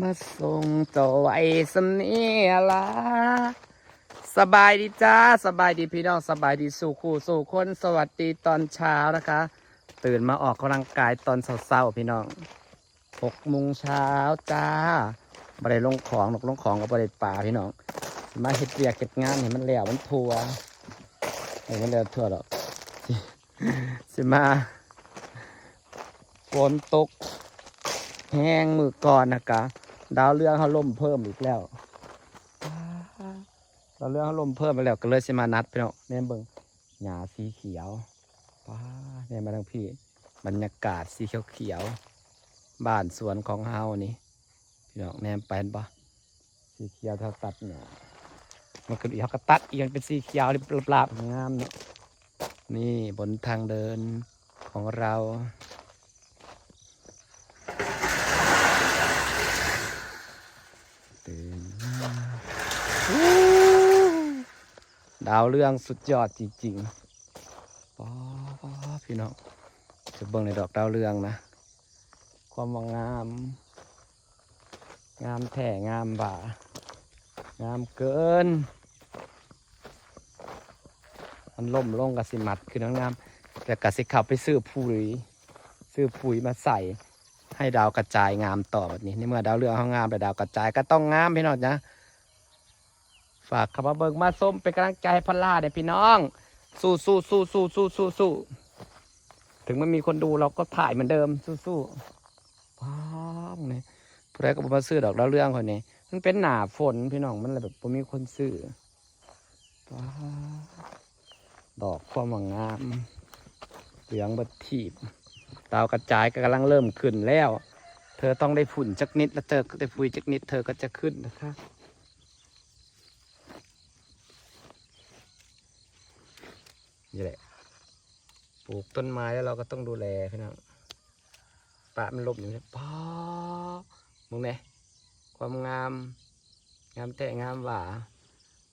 มาส่งตัวไว้สำเนียละสบายดีจ้า สบายดีพี่น้อง สบายดีสู่คู่สู่คนสวัสดีตอนเช้านะคะ ตื่นมาออกกำลังกายตอนเช้าๆพี่น้องหกโมงเช้าจ้าบริลงของหนกลงของกับบริป่าพี่น้อง มาเฮ็ดเวียกเก็บงานเห็นมันแล้วมันทัวเห็นมันแล้วทัวดอกสิสิมาฝนตก แห้งมือก่อนนะกะ ดาวเรืองเขาล่มเพิ่มอีกแล้วดาวเรืองเขาล่มเพิ่มไปแล้วก็เลยสิมานัดพี่น้องแม่นเบิ่งหญ้าสีเขียวป้าเนี่ยมาทางพี่บรรยากาศสีเขียวเขียวๆบ้านสวนของเฮานี่พี่น้องแนมไปเห็นปะสีเขียวเท่าตัดเนี่ยมันก็อีกเขาก็ตัดอีกมันเป็นสีเขียวลาบๆงามเนาะนี่บนทางเดินของเรา ตื่นมาอู้ ดาวเรื่องสุดยอดจริงๆป๊าบพี่น้องจะเบิ่งในดอกดาวเรืองนะ ความวางาม งามแท่งามบ่างามเกิน มันล่มลงกับสิมัดคือน้องงาม แต่กสิขับไปซื้อปุ๋ยซื้อปุ๋ยมาใส่ให้ดาวกระจายงามต่อแบบนี้ในเมื่อดาวเรืองเขางามแต่ดาวกระจายก็ต้องงามพี่น้องนะ ฝากขบมาเบิกมาส้มเป็นกำลังใจให้พลล่าเนี่ยพี่น้อง สู้สู้สู้สู้สู้สู้สู้ถึงไม่มีคนดูเราก็ถ่ายเหมือนเดิมสู้สู้ว้าวเนี่ยผู้ใดก็มาซื้อดอกดาวเรื่องคนนี้มันเป็นหนาฝนพี่น้องมันเลยแบบบ่มีคนซื้อว้าดอกความหวังงามเหลืองบัดทีบดาวกระจายก็กำลังเริ่มขึ้นแล้ว เธอต้องได้ฝุ่นจักนิด แล้วเธอได้ฝุ่นจักนิด เธอก็จะขึ้นนะคะ นี่แหละ ปลูกต้นไม้แล้วเราก็ต้องดูแลพี่น้องปะมันลบอยู่เนี่ยป้ามึงเนี่ยความงาม งามแต่งามหว่า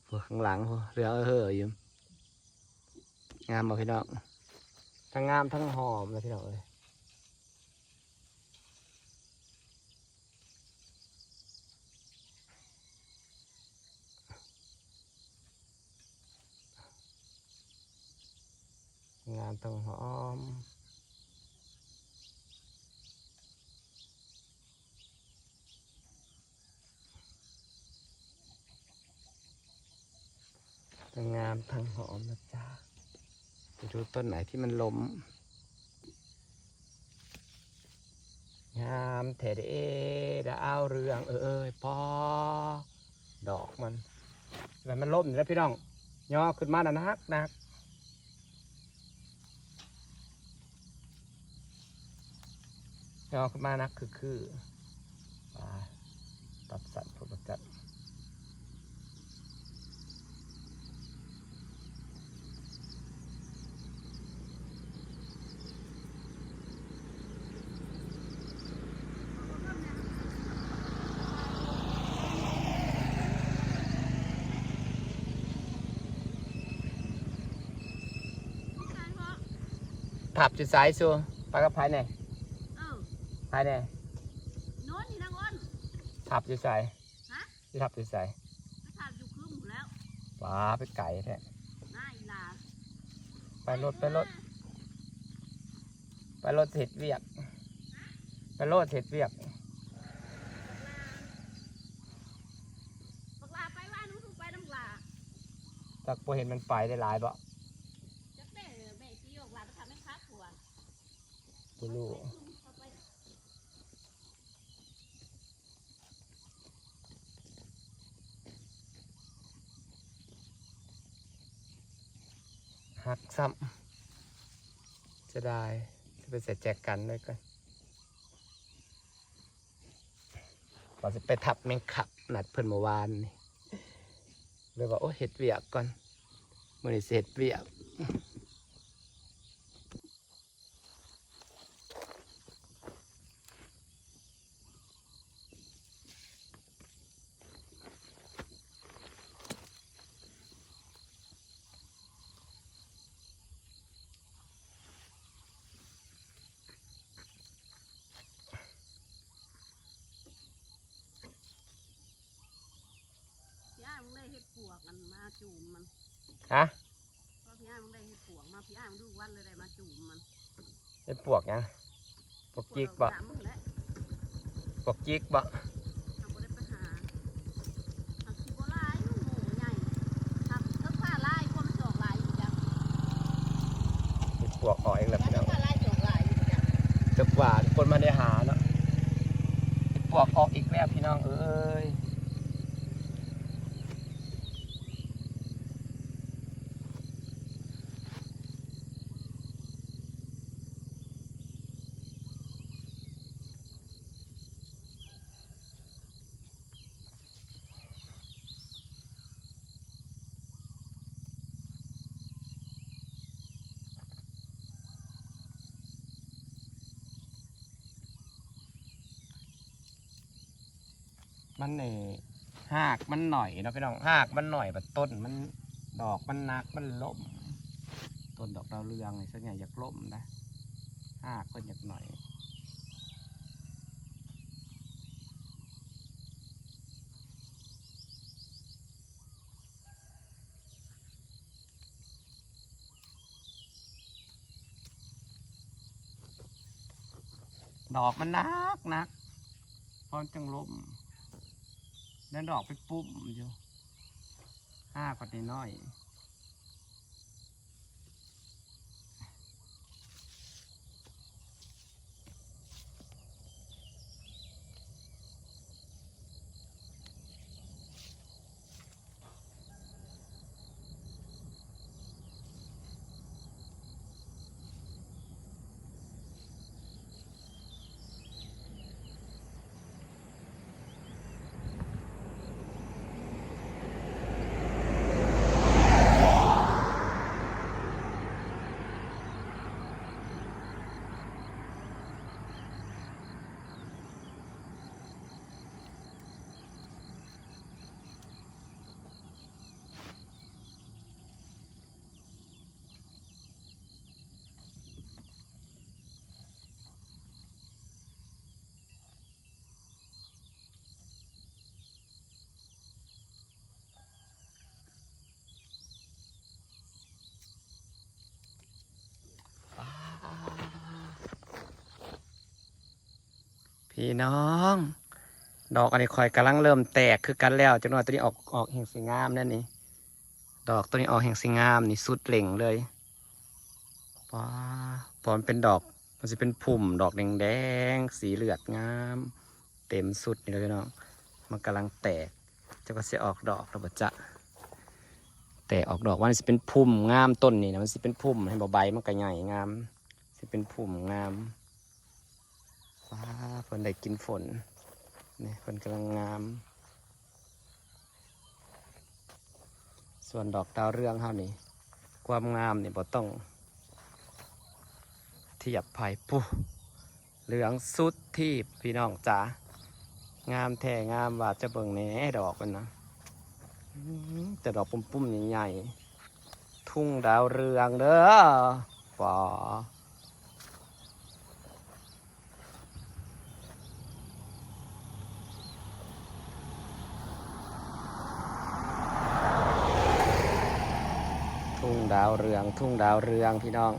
พวกข้างหลังพวกเรือเห่ออยู่งามมาพี่น้องทั้งงามทั้งหอมเลยพี่น้องเลย งานต้องหอมทั้งงามทั้งหอมนะจ๊ะไปดูต้นไหนที่มันล้ม งามแถเดดาวเรือง เอ้ยพอดอกมันแล้วมันล้มอยู่แล้วพี่น้องย่อขึ้นมานะนักนัก ยอขึ้นมานักคือคืออ่าตัดสัตว์ผลจัดถับจุดสายซัวปลากระพายไหนเอ อพายไหนโน้นนี่นางอ้นถับจุดสายฮะที่ถับจุดสายไปถามอยู่ครึ่งหมดแล้วว้าไปไก่แท้หน้าอีลาไปรถไปรถไปรถเห็ดเวียก ไปรถเห็ดเวียกบอกลาไปว่าหนูถูกไปน้ำลาจากพอเห็นมันไปได้หลายบ่จะแม่แม่จีออกลาไปทำให้ค้าผัวกูรู้เอาไป หักซ้ำจะได้จะไปเสร็จแจกกันด้วยกันก่อนจะไปทับแมงขับนัดเพิ่นเมื่อวานนี่เลยว่าโอ้เห็ดเวียกก่อนมื่อนี้สิเห็ดเวียก มันมาจูมมันฮะเพราะพี่อ้ายมันได้เห็ดปวกมาพี่อ้ายมันดูวันเลยได้มาจูมมันเป็นปวกยังปวกจิกบ่ปวดเอาไปแล้วปวกจิกบ่ทำบ่ได้ไปหาทำสิบ่หลายหมูใหญ่ทำเพิ่งผ้าลายคนมันจอกลายอยู่จังเป็นปวกออกเองแหละแล้วพี่น้องผ้าลายจอกลายอยู่จังเกือบกว่าคนมาได้หาเนาะเป็นปวกออกอีกแล้วพี่น้องเอ้ย มันเนี่ยหากมันหน่อยเนาะพี่น้องหากมันหน่อยแบบต้นมันดอกมันนักมันล่มต้นดอกดาวเรืองนี่ส่วนใหญ่อยากล่มนะหากก็อยากหน่อยดอกมันนักนักพอนจังลม แล้วดอกไปปุ๊บอยู่ห้ากว่านี้น้อย พี่น้อง ดอกอันนี้คอยกำลังเริ่มแตกคือกันแล้วจังหวะตัวนี้ออกออกแห่งสีงามนั่นนี่ดอกตัวนี้ออกแห่งสีงามนี่สุดเหล่งเลยว้าพอมันเป็นดอกมันจะเป็นพุ่มดอกแดงๆสีเหลือดงาม เต็มสุดนี่เลยพี่น้องมันกำลังแตกจะก็จะออกดอกแล้วบ่จะแตกออกดอกว่ามันจะเป็นพุ่มงามต้นนี่นะมันจะเป็นพุ่มให้ใบมันก็ใหญ่งามจะเป็นพุ่มงาม ว้าเพิ่นได้กินฝนนี่เพิ่นกำลังงาม ส่วนดอกดาวเรืองเฮานี่ความงามนี่บ่ต้องเทียบไผ่ปุ๊เหลืองสุดที่พี่น้องจ๋างามแท้งามว่าจะเบิ่งแหนดอกมันนะแต่ดอกปุ่มๆใหญ่ๆทุ่งดาวเรืองเด้อฟ้า ดาวเรือง ทุ่งดาวเรืองพี่น้อง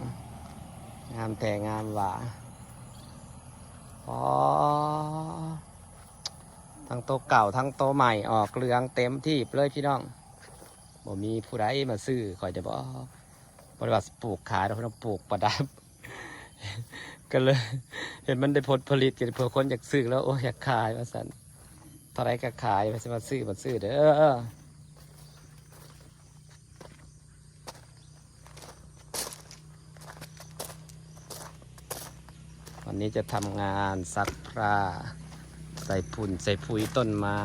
งามแต่งามหว่าอ๋อทั้งโตเก่าทั้งโตใหม่ออกเรืองเต็มที่เลยพี่น้องบ่มีผู้ใดมาซื้อคอยจะบอกบริวาสิปลูกขายเราต้องปลูกประดับ ก็เลย เห็นมันได้ผลผลิตกันเผื่อคนอยากซื้อแล้วโอ้อยากขายมาสันเท่าไรก็ขายมาสิมาซื้อมาซื้อเด้อ วันนี้จะทำงานซักผ้าใส่ฝุ่นใส่ปุ๋ยต้นไม้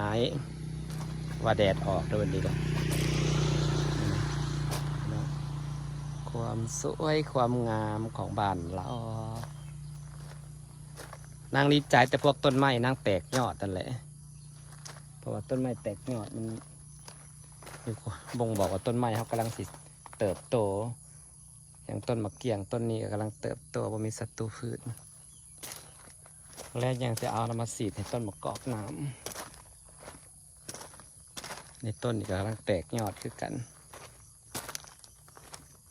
ว่าแดดออกด้วยวันนี้เลยความสวยความงามของบ้านเรานางดีใจแต่พวกต้นไม้นางแตกยอดนั่นแหละ เพราะว่าต้นไม้แตกยอดมันบ่งบอกว่าต้นไม้เขากำลังสิเติบโต อย่างต้นมะเกียงต้นนี้ก็กำลังเติบโตบ่มีศัตรูพืช แล้วยังจะเอานำมาสีดให้ต้นมะกอกน้ำในต้นนี่ก็กำลังแตกยอดคือกัน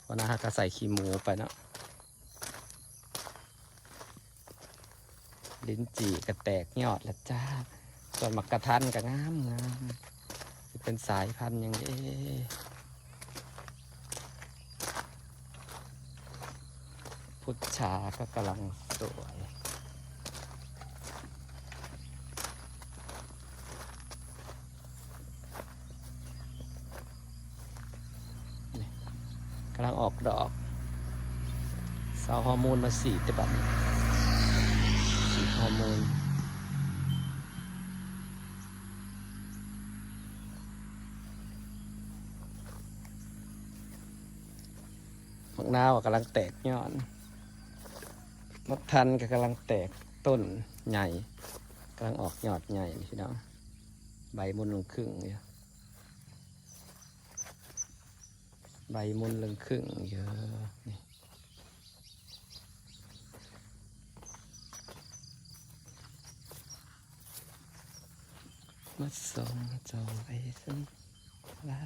วันนั้นก็ใส่ขี้มูไปเนาะลิ้นจี่ก็แตกยอดแล้วจ้า ส่วนมักกะทันก็งามงามเป็นสายพันธุ์อย่างนี้พุทธชาก็กำลังสวย กำลังออกดอกสาวฮอร์โมาสีดแต่บัดสีฮอร์โมนมักนาวกำลังแตกยอดมักทันก็กำลังแตกต้นใหญ่กำลังออกยอดใหญ่นี่พี่น้องใบมุนลงครึ่งเนี่ยใบมุนลงครึ่งเยอะนี่ มาส่งจ้าไปสันลา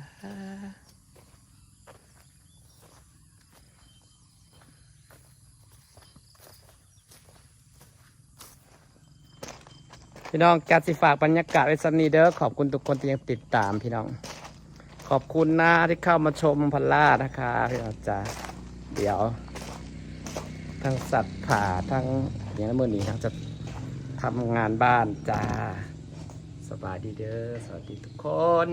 พี่น้องจัดสิฝากบรรยากาศไว้สันนี้เด้อขอบคุณทุกคนที่ยังติดตามพี่น้อง ขอบคุณนะที่เข้ามาชมพันล่านะคะพี่น้องจ๋าเดี๋ยว ทั้งสัตว์ผ่าทั้งอย่างนั้นเมื่อนี้ทั้งจะทำงานบ้านจ้า สบายดีเด้อ สวัสดีทุกคน